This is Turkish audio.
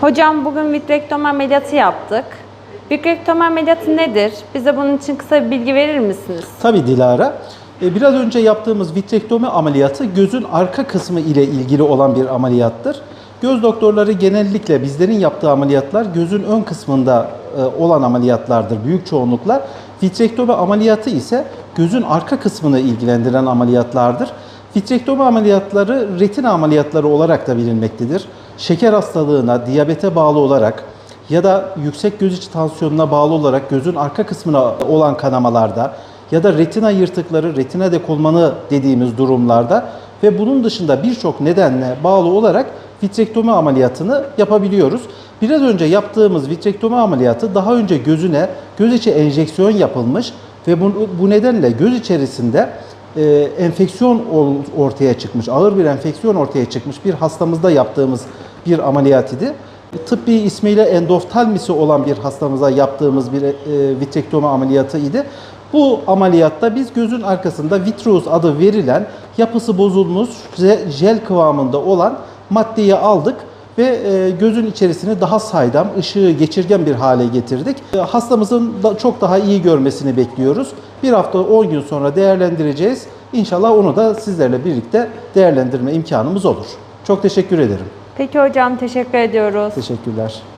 Hocam bugün vitrektomi ameliyatı yaptık. Vitrektomi ameliyatı nedir? Bize bunun için kısa bir bilgi verir misiniz? Tabii Dilara. E, Biraz önce yaptığımız vitrektomi ameliyatı gözün arka kısmı ile ilgili olan bir ameliyattır. Göz doktorları genellikle bizlerin yaptığı ameliyatlar gözün ön kısmında e, olan ameliyatlardır büyük çoğunlukla. Vitrektomi ameliyatı ise gözün arka kısmını ilgilendiren ameliyatlardır. Vitrektomi ameliyatları retina ameliyatları olarak da bilinmektedir. Şeker hastalığına, diyabete bağlı olarak ya da yüksek göz içi tansiyonuna bağlı olarak gözün arka kısmına olan kanamalarda ya da retina yırtıkları, retina dekolmanı dediğimiz durumlarda ve bunun dışında birçok nedenle bağlı olarak vitrektomi ameliyatını yapabiliyoruz. Biraz önce yaptığımız vitrektomi ameliyatı daha önce gözüne göz içi enjeksiyon yapılmış ve bu, bu nedenle göz içerisinde e, enfeksiyon ol- ortaya çıkmış, ağır bir enfeksiyon ortaya çıkmış bir hastamızda yaptığımız bir ameliyat idi. Tıbbi ismiyle endoftalmisi olan bir hastamıza yaptığımız bir e, vitrektomi ameliyatı idi. Bu ameliyatta biz gözün arkasında vitreous adı verilen yapısı bozulmuş je- jel kıvamında olan maddeyi aldık ve e, gözün içerisini daha saydam, ışığı geçirgen bir hale getirdik. E, Hastamızın da çok daha iyi görmesini bekliyoruz. Bir hafta 10 gün sonra değerlendireceğiz. İnşallah onu da sizlerle birlikte değerlendirme imkanımız olur. Çok teşekkür ederim. Peki hocam teşekkür ediyoruz. Teşekkürler.